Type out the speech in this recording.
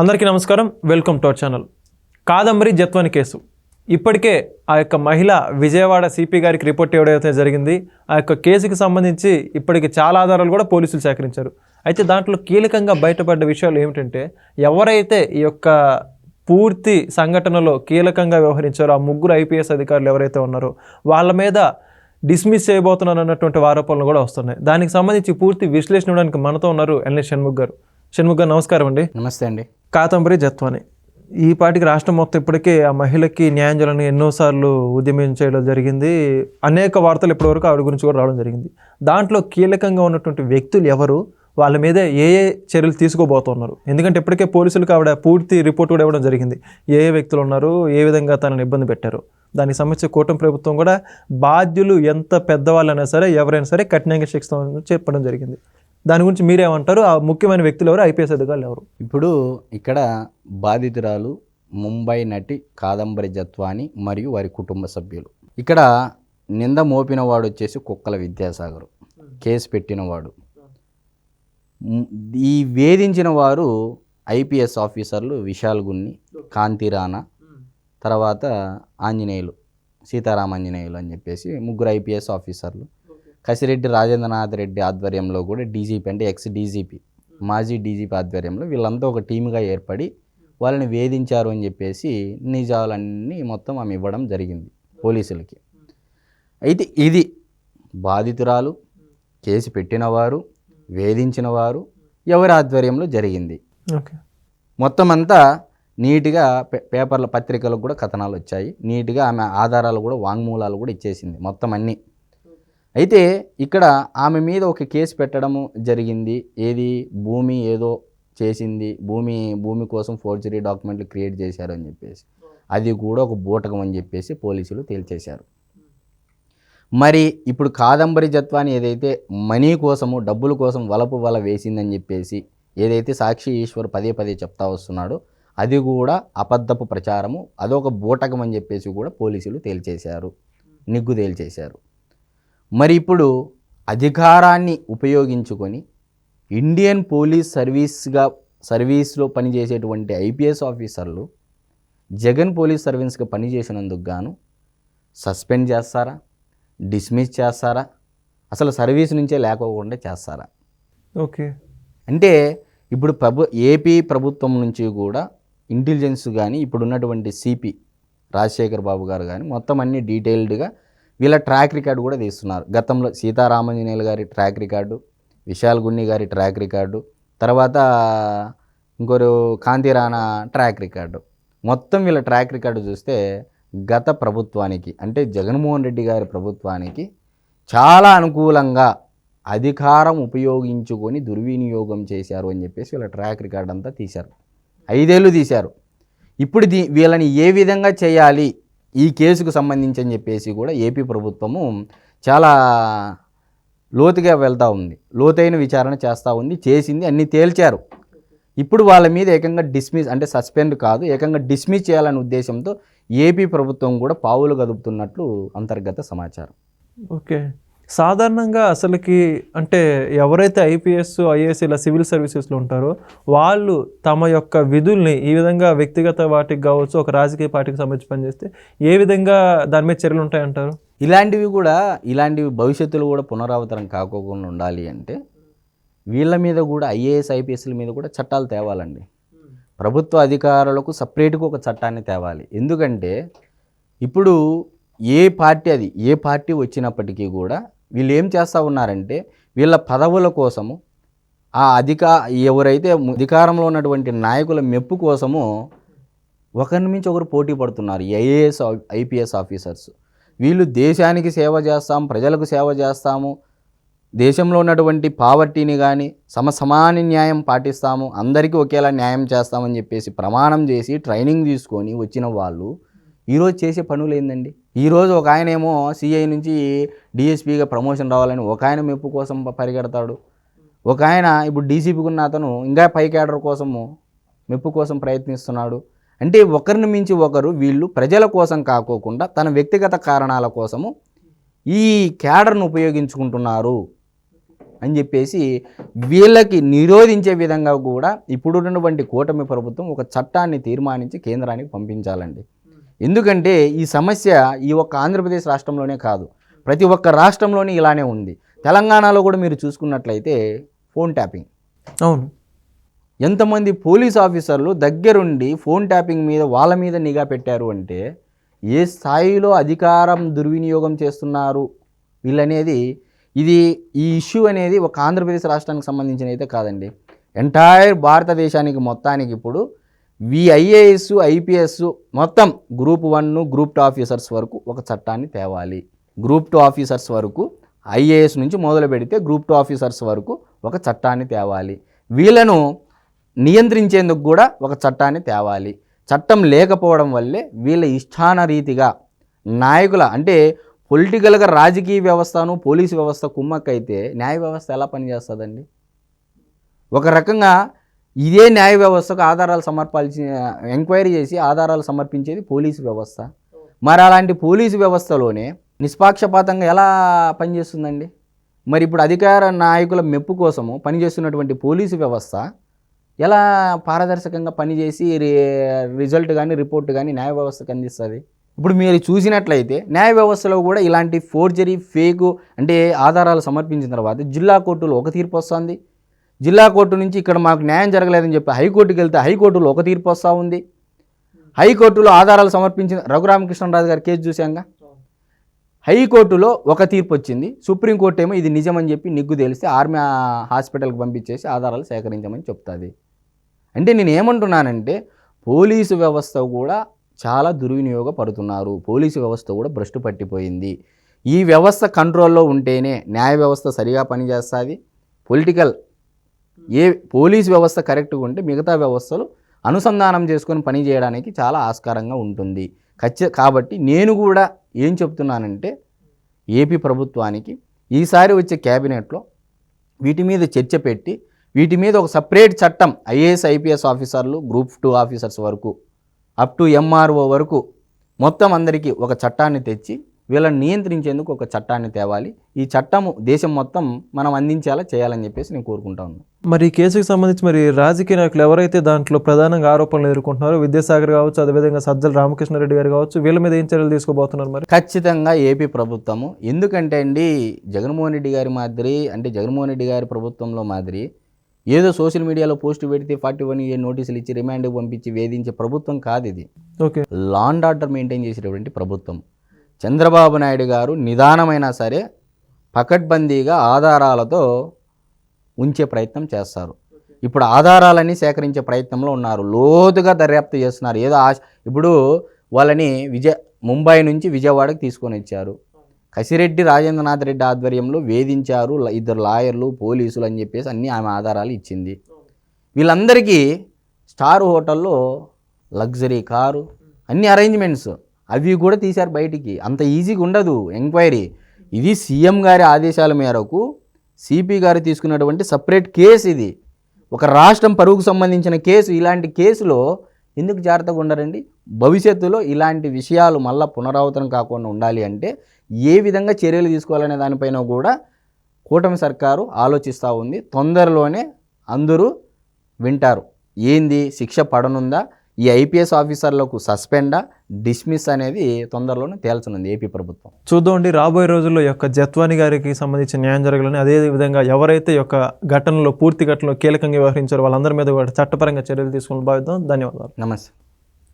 అందరికీ నమస్కారం. Welcome to our channel. Kadambari Jatwani case. ఇప్పటికే ఆ యొక్క మహిళ విజయవాడ సిపి గారికి రిపోర్ట్ ఇవ్వడైతే జరిగింది. ఆ యొక్క కేసుకి సంబంధించి ఇప్పటికి చాలా ఆధారాలు కూడా పోలీసులు సేకరించారు. అయితే దాంట్లో కీలకంగా బయటపడ్డ విషయాలు ఏమిటంటే ఎవరైతే ఈ యొక్క పూర్తి సంఘటనలో కీలకంగా వ్యవహరించారో ఆ ముగ్గురు ఐపీఎస్ అధికారులు ఎవరైతే ఉన్నారో వాళ్ళ మీద డిస్మిస్ చేయబోతున్నాను అన్నటువంటి ఆరోపణలు కూడా వస్తున్నాయి. దానికి సంబంధించి పూర్తి విశ్లేషణ ఇవ్వడానికి మనతో ఉన్నారు ఎన్ఎస్ షణ్ముఖ్ గారు. షణ్ముఖ్ గారు నమస్కారం అండి. నమస్తే అండి. కాతంబరి జత్వాని. ఈ పాటికి రాష్ట్రం మొత్తం ఇప్పటికే ఆ మహిళకి న్యాయం చేయాలని ఎన్నోసార్లు ఉద్యమించడం జరిగింది. అనేక వార్తలు ఇప్పటివరకు ఆవిడ గురించి కూడా రావడం జరిగింది. దాంట్లో కీలకంగా ఉన్నటువంటి వ్యక్తులు ఎవరు? వాళ్ళ మీద ఏ ఏ చర్యలు తీసుకోబోతున్నారు? ఎందుకంటే ఇప్పటికే పోలీసులకు ఆవిడ పూర్తి రిపోర్ట్ కూడా ఇవ్వడం జరిగింది. ఏ ఏ వ్యక్తులు ఉన్నారు? ఏ విధంగా తనని ఇబ్బంది పెట్టారు? దానికి సంబంధించి కూటమి ప్రభుత్వం కూడా బాధ్యులు ఎంత పెద్దవాళ్ళైనా సరే ఎవరైనా సరే కఠినంగా శిక్షిస్తామని చెప్పడం జరిగింది. దాని గురించి మీరేమంటారు? ఆ ముఖ్యమైన వ్యక్తులు ఎవరు? ఐపీఎస్ అధికారులు ఎవరు? ఇప్పుడు ఇక్కడ బాధితురాలు ముంబై నటి కాదంబరి జత్వాని మరియు వారి కుటుంబ సభ్యులు. ఇక్కడ నింద మోపినవాడు వచ్చేసి కుక్కల విద్యాసాగర్. కేసు పెట్టినవాడు ఈ వేధించిన వారు ఐపీఎస్ ఆఫీసర్లు విశాల్ గున్ని కాంతి రాణా తర్వాత ఆంజనేయులు సీతారామాంజనేయులు అని చెప్పేసి ముగ్గురు ఐపీఎస్ ఆఫీసర్లు. కసిరెడ్డి రాజేంద్రనాథ్ రెడ్డి ఆధ్వర్యంలో కూడా డీజీపీ అంటే ఎక్స్ డీజీపీ మాజీ డీజీపీ ఆధ్వర్యంలో వీళ్ళంతా ఒక టీముగా ఏర్పడి వాళ్ళని వేధించారు అని చెప్పేసి నిజాలన్నీ మొత్తం ఆమె ఇవ్వడం జరిగింది పోలీసులకి. అయితే ఇది బాధితురాలు కేసు పెట్టినవారు వేధించినవారు ఎవరి ఆధ్వర్యంలో జరిగింది. ఓకే. మొత్తం అంతా నీట్గా పే పేపర్ల పత్రికలకు కూడా కథనాలు వచ్చాయి. నీట్గా ఆమె ఆధారాలు కూడా వాంగ్మూలాలు కూడా ఇచ్చేసింది మొత్తం అన్నీ. అయితే ఇక్కడ ఆమె మీద ఒక కేసు పెట్టడము జరిగింది. ఏది? భూమి ఏదో చేసింది. భూమి భూమి కోసం ఫోర్జరీ డాక్యుమెంట్లు క్రియేట్ చేశారు అని చెప్పేసి. అది కూడా ఒక బూటకం అని చెప్పేసి పోలీసులు తేల్చేశారు. మరి ఇప్పుడు కాదంబరి జత్వాన్ని ఏదైతే మనీ కోసము డబ్బుల కోసం వలపు వల వేసిందని చెప్పేసి ఏదైతే సాక్షి ఈశ్వర్ పదే పదే చెప్తా వస్తున్నాడో అది కూడా అబద్ధపు ప్రచారము. అదొక బూటకం అని చెప్పేసి కూడా పోలీసులు తేల్చేశారు. నిగ్గు తేల్చేశారు. మరి ఇప్పుడు అధికారాన్ని ఉపయోగించుకొని ఇండియన్ పోలీస్ సర్వీస్గా సర్వీస్లో పనిచేసేటువంటి ఐపీఎస్ ఆఫీసర్లు జగన్ పోలీస్ సర్వీస్గా పనిచేసినందుకు గాను సస్పెండ్ చేస్తారా? డిస్మిస్ చేస్తారా? అసలు సర్వీస్ నుంచే లేకోకుండా చేస్తారా? ఓకే. అంటే ఇప్పుడు ప్రభు ఏపీ ప్రభుత్వం నుంచి కూడా ఇంటెలిజెన్స్ కానీ ఇప్పుడు ఉన్నటువంటి సిపి రాజశేఖర్ బాబు గారు కానీ మొత్తం అన్ని డీటెయిల్డ్గా వీళ్ళ ట్రాక్ రికార్డు కూడా తీస్తున్నారు. గతంలో సీతారామంజనేయులు గారి ట్రాక్ రికార్డు విశాల్ గున్ని గారి ట్రాక్ రికార్డు తర్వాత ఇంకొరు కాంతి రాణా ట్రాక్ రికార్డు మొత్తం వీళ్ళ ట్రాక్ రికార్డు చూస్తే గత ప్రభుత్వానికి అంటే జగన్మోహన్ రెడ్డి గారి ప్రభుత్వానికి చాలా అనుకూలంగా అధికారం ఉపయోగించుకొని దుర్వినియోగం చేశారు అని చెప్పేసి వీళ్ళ ట్రాక్ రికార్డ్ అంతా తీశారు. ఐదేళ్ళు తీశారు. ఇప్పుడు దీ వీళ్ళని ఏ విధంగా చేయాలి? ఈ కేసుకు సంబంధించి అని చెప్పేసి కూడా ఏపీ ప్రభుత్వము చాలా లోతుగా వెళ్తూ ఉంది. లోతైన విచారణ చేస్తూ ఉంది. చేసింది అన్నీ తేల్చారు. ఇప్పుడు వాళ్ళ మీద ఏకంగా డిస్మిస్ అంటే సస్పెండ్ కాదు ఏకంగా డిస్మిస్ చేయాలనే ఉద్దేశంతో ఏపీ ప్రభుత్వం కూడా పావులు కదుపుతున్నట్లు అంతర్గత సమాచారం. ఓకే. సాధారణంగా అసలుకి అంటే ఎవరైతే ఐపీఎస్ ఐఏఎస్ ఇలా సివిల్ సర్వీసెస్లో ఉంటారో వాళ్ళు తమ యొక్క విధుల్ని ఈ విధంగా వ్యక్తిగత వాటికి కావచ్చు ఒక రాజకీయ పార్టీకి సంబంధించి పనిచేస్తే ఏ విధంగా దాని మీద చర్యలు ఉంటాయంటారు? ఇలాంటివి కూడా ఇలాంటివి భవిష్యత్తులో కూడా పునరావతరం కాకోకుండా ఉండాలి అంటే వీళ్ళ మీద కూడా ఐఏఎస్ ఐపీఎస్ల మీద కూడా చట్టాలు తేవాలండి. ప్రభుత్వ అధికారులకు సపరేట్గా ఒక చట్టాన్ని తేవాలి. ఎందుకంటే ఇప్పుడు ఏ పార్టీ అది ఏ పార్టీ వచ్చినప్పటికీ కూడా వీళ్ళు ఏం చేస్తూ ఉన్నారంటే వీళ్ళ పదవుల కోసము ఆ అధికా ఎవరైతే అధికారంలో ఉన్నటువంటి నాయకుల మెప్పు కోసము ఒకరి నుంచి ఒకరు పోటీ పడుతున్నారు ఐఏఎస్ ఐపీఎస్ ఆఫీసర్స్. వీళ్ళు దేశానికి సేవ చేస్తాం ప్రజలకు సేవ చేస్తాము దేశంలో ఉన్నటువంటి పావర్టీని కానీ సమసమాన న్యాయం పాటిస్తాము అందరికీ ఒకేలా న్యాయం చేస్తామని చెప్పేసి ప్రమాణం చేసి ట్రైనింగ్ తీసుకొని వచ్చిన వాళ్ళు ఈరోజు చేసే పనులు ఏందండి? ఈరోజు ఒక ఆయన ఏమో సిఐ నుంచి డిఎస్పీగా ప్రమోషన్ రావాలని ఒక ఆయన మెప్పు కోసం పరిగెడతాడు. ఒక ఆయన ఇప్పుడు డీసీపీకి ఉన్న అతను ఇంకా పై క్యాడర్ కోసము మెప్పు కోసం ప్రయత్నిస్తున్నాడు. అంటే ఒకరిని మించి ఒకరు వీళ్ళు ప్రజల కోసం కాకోకుండా తన వ్యక్తిగత కారణాల కోసము ఈ క్యాడర్ను ఉపయోగించుకుంటున్నారు అని చెప్పేసి వీళ్ళకి నిరోధించే విధంగా కూడా ఇప్పుడున్నటువంటి కూటమి ప్రభుత్వం ఒక చట్టాన్ని తీర్మానించి కేంద్రానికి పంపించాలండి. ఎందుకంటే ఈ సమస్య ఈ ఒక్క ఆంధ్రప్రదేశ్ రాష్ట్రంలోనే కాదు. ప్రతి ఒక్క రాష్ట్రంలోనే ఇలానే ఉంది. తెలంగాణలో కూడా మీరు చూసుకున్నట్లయితే ఫోన్ ట్యాపింగ్. అవును. ఎంతమంది పోలీస్ ఆఫీసర్లు దగ్గరుండి ఫోన్ ట్యాపింగ్ మీద వాళ్ళ మీద నిఘా పెట్టారు అంటే ఏ స్థాయిలో అధికారం దుర్వినియోగం చేస్తున్నారు వీళ్ళనేది ఇది ఈ ఇష్యూ అనేది ఒక ఆంధ్రప్రదేశ్ రాష్ట్రానికి సంబంధించిన అయితే కాదండి. ఎంటైర్ భారతదేశానికి మొత్తానికి ఇప్పుడు వి ఐఏఎస్ ఐపీఎస్ మొత్తం group one group two officers వరకు ఒక చట్టాన్ని తేవాలి. గ్రూప్ టూ ఆఫీసర్స్ వరకు ఐఏఎస్ నుంచి మొదలు పెడితే గ్రూప్ టూ ఆఫీసర్స్ వరకు ఒక చట్టాన్ని తేవాలి. వీళ్ళను నియంత్రించేందుకు కూడా ఒక చట్టాన్ని తేవాలి. చట్టం లేకపోవడం వల్లే వీళ్ళ ఇష్టాన రీతిగా నాయకుల అంటే పొలిటికల్గా రాజకీయ వ్యవస్థను పోలీసు వ్యవస్థ కుమ్మక్కైతే న్యాయ వ్యవస్థ ఎలా పనిచేస్తుందండి? ఒక రకంగా ఇదే న్యాయ వ్యవస్థకు ఆధారాలు సమర్పాల్సి ఎంక్వైరీ చేసి ఆధారాలు సమర్పించేది పోలీసు వ్యవస్థ. మరి అలాంటి పోలీసు వ్యవస్థలోనే నిష్పాక్షపాతంగా ఎలా పనిచేస్తుందండి? మరి ఇప్పుడు అధికార నాయకుల మెప్పు కోసము పనిచేస్తున్నటువంటి పోలీసు వ్యవస్థ ఎలా పారదర్శకంగా పనిచేసి రిజల్ట్ కానీ రిపోర్ట్ కానీ న్యాయ వ్యవస్థకు అందిస్తుంది? ఇప్పుడు మీరు చూసినట్లయితే న్యాయ వ్యవస్థలో కూడా ఇలాంటి ఫోర్జరీ ఫేకు అంటే ఆధారాలు సమర్పించిన తర్వాత జిల్లా కోర్టులో ఒక తీర్పు వస్తుంది. జిల్లా కోర్టు నుంచి ఇక్కడ మాకు న్యాయం జరగలేదని చెప్పి హైకోర్టుకి వెళ్తే హైకోర్టులో ఒక తీర్పు వస్తూ ఉంది. హైకోర్టులో ఆధారాలు సమర్పించిన రఘురామకృష్ణరాజు గారి కేసు చూసాంగా హైకోర్టులో ఒక తీర్పు వచ్చింది. సుప్రీంకోర్టు ఏమో ఇది నిజమని చెప్పి నిగ్గు తెలిస్తే ఆర్మీ హాస్పిటల్కి పంపించేసి ఆధారాలు సేకరించమని చెప్తుంది. అంటే నేను ఏమంటున్నానంటే పోలీసు వ్యవస్థ కూడా చాలా దుర్వినియోగపడుతున్నారు. పోలీసు వ్యవస్థ కూడా భ్రష్టు పట్టిపోయింది. ఈ వ్యవస్థ కంట్రోల్లో ఉంటేనే న్యాయ వ్యవస్థ సరిగా పనిచేస్తుంది. పొలిటికల్ ఏ పోలీస్ వ్యవస్థ కరెక్ట్గా ఉంటే మిగతా వ్యవస్థలు అనుసంధానం చేసుకొని పని చేయడానికి చాలా ఆస్కారంగా ఉంటుంది. ఖచ్చి కాబట్టి నేను కూడా ఏం చెప్తున్నానంటే ఏపీ ప్రభుత్వానికి ఈసారి వచ్చే క్యాబినెట్లో వీటి మీద చర్చ పెట్టి వీటి మీద ఒక సపరేట్ చట్టం ఐఏఎస్ ఐపీఎస్ ఆఫీసర్లు గ్రూప్ టూ ఆఫీసర్స్ వరకు అప్ టు ఎంఆర్ఓ వరకు మొత్తం అందరికీ ఒక చట్టాన్ని తెచ్చి వీళ్ళని నియంత్రించేందుకు ఒక చట్టాన్ని తేవాలి. ఈ చట్టము దేశం మొత్తం మనం అందించేలా చేయాలని చెప్పేసి నేను కోరుకుంటా ఉన్నాను. మరి ఈ కేసుకు సంబంధించి మరి రాజకీయ నాయకులు ఎవరైతే దాంట్లో ప్రధానంగా ఆరోపణలు ఎదుర్కొంటున్నారో విద్యాసాగర్ కావచ్చు అదేవిధంగా సజ్జల రామకృష్ణారెడ్డి గారు కావచ్చు వీళ్ళ మీద ఏం చర్యలు తీసుకోబోతున్నారు మరి? ఖచ్చితంగా ఏపీ ప్రభుత్వము ఎందుకంటే అండి జగన్మోహన్ రెడ్డి గారి మాదిరి అంటే జగన్మోహన్ రెడ్డి గారి ప్రభుత్వంలో మాదిరి ఏదో సోషల్ మీడియాలో పోస్ట్ పెడితే ఫార్టీ వన్ ఏ నోటీసులు ఇచ్చి రిమాండ్కి పంపించి వేధించే ప్రభుత్వం కాదు ఇది. Okay. Law and order maintain చేసేటటువంటి ప్రభుత్వం. చంద్రబాబు నాయుడు గారు నిదానమైనా సరే పకడ్బందీగా ఆధారాలతో ఉంచే ప్రయత్నం చేస్తారు. ఇప్పుడు ఆధారాలన్నీ సేకరించే ప్రయత్నంలో ఉన్నారు. లోతుగా దర్యాప్తు చేస్తున్నారు. ఏదో ఆశ ఇప్పుడు వాళ్ళని విజయ ముంబై నుంచి విజయవాడకి తీసుకొని వచ్చారు. కసిరెడ్డి రాజేంద్రనాథ్ రెడ్డి ఆధ్వర్యంలో వేధించారు. ఇద్దరు లాయర్లు పోలీసులు అని చెప్పేసి అన్ని ఆమె ఆధారాలు ఇచ్చింది. వీళ్ళందరికీ స్టార్ హోటల్లో లగ్జరీ కారు అన్ని అరేంజ్మెంట్స్ అవి కూడా తీశారు బయటికి. అంత ఈజీగా ఉండదు ఎంక్వైరీ. ఇది సీఎం గారి ఆదేశాల మేరకు సిపి గారు తీసుకున్నటువంటి సపరేట్ కేసు ఇది. ఒక రాష్ట్రం పరువుకు సంబంధించిన కేసు ఇలాంటి కేసులో ఎందుకు జాగ్రత్తగా ఉండరండి భవిష్యత్తులో ఇలాంటి విషయాలు మళ్ళీ పునరావృతం కాకుండా ఉండాలి అంటే ఏ విధంగా చర్యలు తీసుకోవాలనే దానిపైన కూడా కూటమి సర్కారు ఆలోచిస్తూ ఉంది. తొందరలోనే అందరూ వింటారు. ఏంది? శిక్ష పడనుందా? ఈ ఐపీఎస్ ఆఫీసర్లకు సస్పెండా డిస్మిస్ అనేది తొందరలోనే తేల్చనుంది ఏపీ ప్రభుత్వం. చూద్దామండి రాబోయే రోజుల్లో యొక్క జత్వాని గారికి సంబంధించిన న్యాయం జరగాలని అదే విధంగా ఎవరైతే యొక్క ఘటనలో పూర్తి ఘటనలో కీలకంగా వ్యవహరించారో వాళ్ళందరి మీద కూడా చట్టపరంగా చర్యలు తీసుకుని భావిద్దాం. ధన్యవాదాలు. నమస్తే.